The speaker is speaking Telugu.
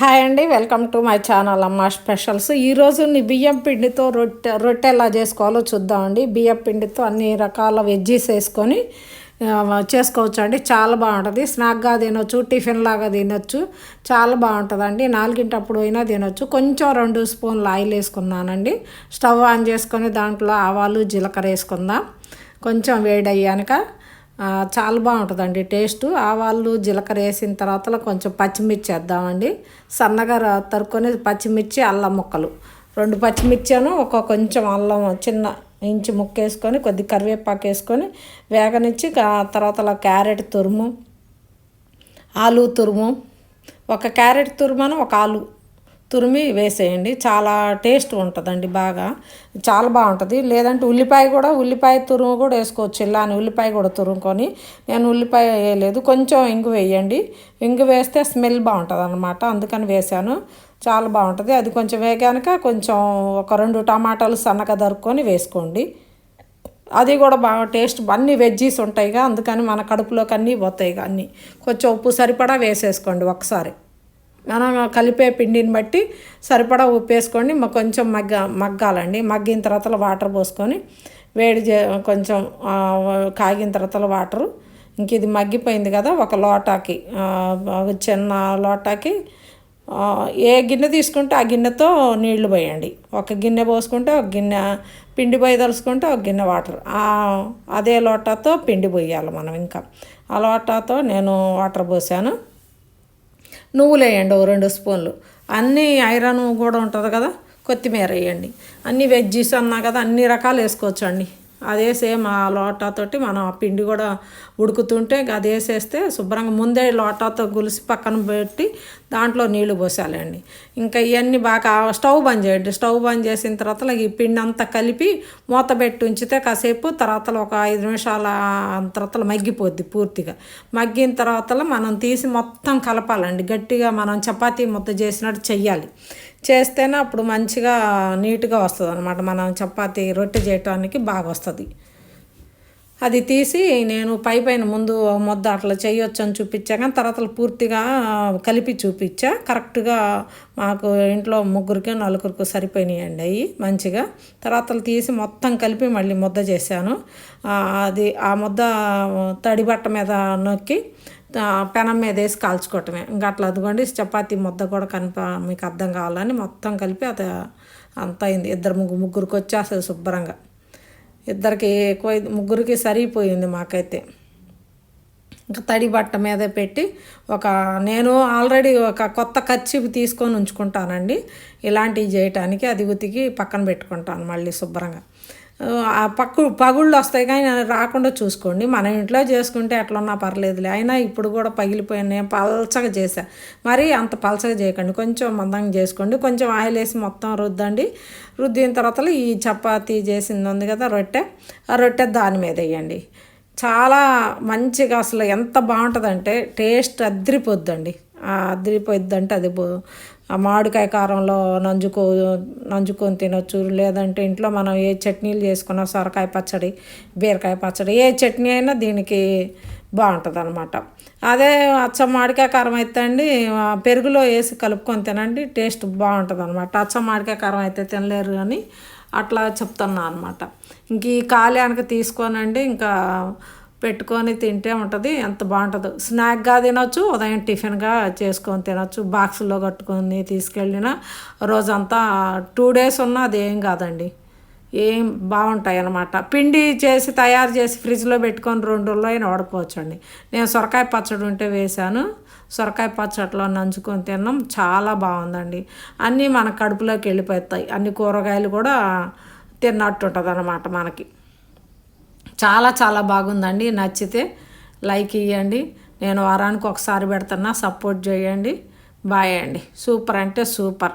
హాయ్ అండి వెల్కమ్ టు మై ఛానల్ అమ్మ స్పెషల్స్. ఈరోజు బియ్యం పిండితో రొట్టె రొట్టె ఎలా చేసుకోవాలో చూద్దామండి. బియ్యం పిండితో అన్ని రకాల వెజ్జీస్ వేసుకొని చేసుకోవచ్చు అండి చాలా బాగుంటుంది. స్నాక్గా తినొచ్చు టిఫిన్ లాగా తినొచ్చు చాలా బాగుంటుందండి. నాలుగింటప్పుడు అయినా తినొచ్చు. కొంచెం రెండు స్పూన్లు ఆయిల్ వేసుకున్నానండి స్టవ్ ఆన్ చేసుకొని దాంట్లో ఆవాలు జీలకర్ర వేసుకుందాం. కొంచెం వేడయ్యాక చాలా బాగుంటుందండి టేస్ట్. ఆవాళ్ళు జీలకర్ర వేసిన తర్వాత కొంచెం పచ్చిమిర్చి వేద్దామండి. సన్నగా తరుక్కొని పచ్చిమిర్చి అల్లం ముక్కలు. రెండు పచ్చిమిర్చాను ఒక కొంచెం అల్లం చిన్న ఇంచు ముక్క వేసుకొని కొద్ది కరివేపాకు వేసుకొని వేగనిచ్చి తర్వాత క్యారెట్ తురుము ఆలు తురుము. ఒక క్యారెట్ తురుమును ఒక ఆలు. తురిమి వేసేయండి. చాలా టేస్ట్ ఉంటుందండి బాగా. చాలా బాగుంటుంది. లేదంటే ఉల్లిపాయ కూడా ఉల్లిపాయ తురుము కూడా వేసుకోవచ్చు. ఇలా అని ఉల్లిపాయ కూడా తురుముకొని నేను ఉల్లిపాయ వేయలేదు. కొంచెం ఇంగు వేయండి. ఇంగు వేస్తే స్మెల్ బాగుంటుంది అనమాట అందుకని వేసాను చాలా బాగుంటుంది. అది కొంచెం వేగాక కొంచెం ఒక రెండు టమాటాలు సన్నగా దరుక్కొని వేసుకోండి. అది కూడా బాగా టేస్ట్ అన్ని వెజ్జీస్ ఉంటాయిగా. అందుకని మన కడుపులోకి అన్నీ పోతాయిగా అన్నీ. కొంచెం ఉప్పు సరిపడా వేసేసుకోండి ఒకసారి. మనం కలిపే పిండిని బట్టి సరిపడా ఉప్పు వేసుకోండి కొంచెం మగ్గ మగ్గాలండి. మగ్గిన తర్వాత వాటర్ పోసుకొని వేడి చే కొంచెం కాగిన తర్వాత వాటరు. ఇంక ఇది మగ్గిపోయింది కదా ఒక లోటాకి చిన్న లోటాకి ఏ గిన్నె తీసుకుంటే ఆ గిన్నెతో నీళ్ళు పోయండి. ఒక గిన్నె పోసుకుంటే ఒక గిన్నె పిండి పోయదలుచుకుంటే ఒక గిన్నె వాటర్. అదే లోటాతో పిండి పోయాలి మనం ఇంకా. ఆ లోటాతో నేను వాటర్ పోసాను. నువ్వులు వేయండి ఓ రెండు స్పూన్లు. అన్నీ ఐరన్ కూడా ఉంటుంది కదా కొత్తిమీర వేయండి. అన్ని వెజ్జీస్ అన్నా కదా అన్ని రకాలు వేసుకోవచ్చు అండి. అదే సేమ్ ఆ లోటాతోటి మనం ఆ పిండి కూడా ఉడుకుతుంటే అది వేసేస్తే శుభ్రంగా ముందే లోటాతో గులిసి పక్కన పెట్టి దాంట్లో నీళ్ళు పోసాలండి. ఇంకా ఇవన్నీ బాగా స్టవ్ బంద్ చేయండి. స్టవ్ బంద్ చేసిన తర్వాత ఈ పిండి అంతా కలిపి మూత పెట్టి ఉంచితే కాసేపు తర్వాత ఒక ఐదు నిమిషాల తర్వాత మగ్గిపోద్ది పూర్తిగా. మగ్గిన తర్వాత మనం తీసి మొత్తం కలపాలండి. గట్టిగా మనం చపాతీ ముద్ద చేసినట్టు చెయ్యాలి. చేస్తేనే అప్పుడు మంచిగా నీట్గా వస్తుంది అనమాట మనం చపాతీ రొట్టె చేయటానికి బాగా వస్తుంది అది తీసి నేను పై పైన ముందు ముద్ద అట్లా చేయొచ్చు అని చూపించా కానీ తర్వాత పూర్తిగా కలిపి చూపించా. కరెక్ట్గా మాకు ఇంట్లో ముగ్గురికి నలుగురికి సరిపోయినాయండి అవి మంచిగా. తర్వాత తీసి మొత్తం కలిపి మళ్ళీ ముద్ద చేశాను. అది ఆ ముద్ద తడి బట్ట మీద నొక్కి పెనం మీద వేసి కాల్చుకోవటమే. ఇంకా అట్లా అదిగోండి చపాతీ ముద్ద కూడా కనిప మీకు అర్థం కావాలని మొత్తం కలిపి అది అంత అయింది. ఇద్దరు ముగ్గురు ముగ్గురికి వచ్చేస్తుంది శుభ్రంగా. ఇద్దరికి ఎక్కువ ముగ్గురికి సరిపోయింది మాకైతే. ఇంకా తడి బట్ట మీద పెట్టి ఒక నేను ఆల్రెడీ ఒక కొత్త కర్చీపు తీసుకొని ఉంచుకుంటానండి. ఇలాంటివి చేయటానికి అది ఉతికి పక్కన పెట్టుకుంటాను మళ్ళీ శుభ్రంగా. ఆ పక్కు పగుళ్ళు వస్తాయి కానీ రాకుండా చూసుకోండి. మన ఇంట్లో చేసుకుంటే ఎట్లున్నా పర్లేదులే. అయినా ఇప్పుడు కూడా పగిలిపోయాను. నేను పల్చగా చేసా మరి అంత పలచగా చేయకండి. కొంచెం మందంగా చేసుకోండి. కొంచెం ఆయిల్ వేసి మొత్తం రుద్దండి. రుద్దిన తర్వాత ఈ చపాతీ చేసింది ఉంది కదా రొట్టె. ఆ రొట్టె దాని మీద వేయండి. చాలా మంచిగా అసలు ఎంత బాగుంటుందంటే టేస్ట్ అద్రిపోద్దండి. ఆ అది బో- మామిడికాయ కారంలో నంజుకో నంజుకొని తినొచ్చు. లేదంటే ఇంట్లో మనం ఏ చట్నీలు చేసుకున్నా సొరకాయ పచ్చడి బీరకాయ పచ్చడి ఏ చట్నీ అయినా దీనికి బాగుంటుంది అనమాట అదే అచ్చం మామిడికాయ కారం అయితే అండి పెరుగులో వేసి కలుపుకొని తినండి టేస్ట్ బాగుంటుంది అనమాట అచ్చం మామిడికాయ కారం అయితే తినలేరు కానీ అట్లా చెప్తున్నా అనమాట ఇంక ఈ కాలేనక తీసుకోనండి ఇంకా పెట్టుకొని తింటే ఉంటుంది ఎంత బాగుంటుందో. స్నాక్గా తినొచ్చు ఉదయం టిఫిన్గా చేసుకొని తినొచ్చు. బాక్సులో కట్టుకొని తీసుకెళ్ళిన రోజంతా టూ డేస్ ఉన్నా అదేం కాదండి. ఏం బాగుంటాయి అన్నమాట. పిండి చేసి తయారు చేసి ఫ్రిడ్జ్లో పెట్టుకొని రెండు రోజులు అయినా వాడుకోవచ్చండి. నేను సొరకాయ పచ్చడి ఉంటే వేశాను. సొరకాయ పచ్చట్లో నంచుకొని తిన్నాం చాలా బాగుందండి. అన్నీ మన కడుపులోకి వెళ్ళిపోతాయి. అన్ని కూరగాయలు కూడా తిన్నట్టు ఉంటుంది అన్నమాట మనకి. చాలా చాలా బాగుందండి. నచ్చితే లైక్ ఇవ్వండి నేను వారానికి ఒకసారి పెడుతున్నా. సపోర్ట్ చేయండి. బాయ్ అండి. సూపర్ అంటే సూపర్.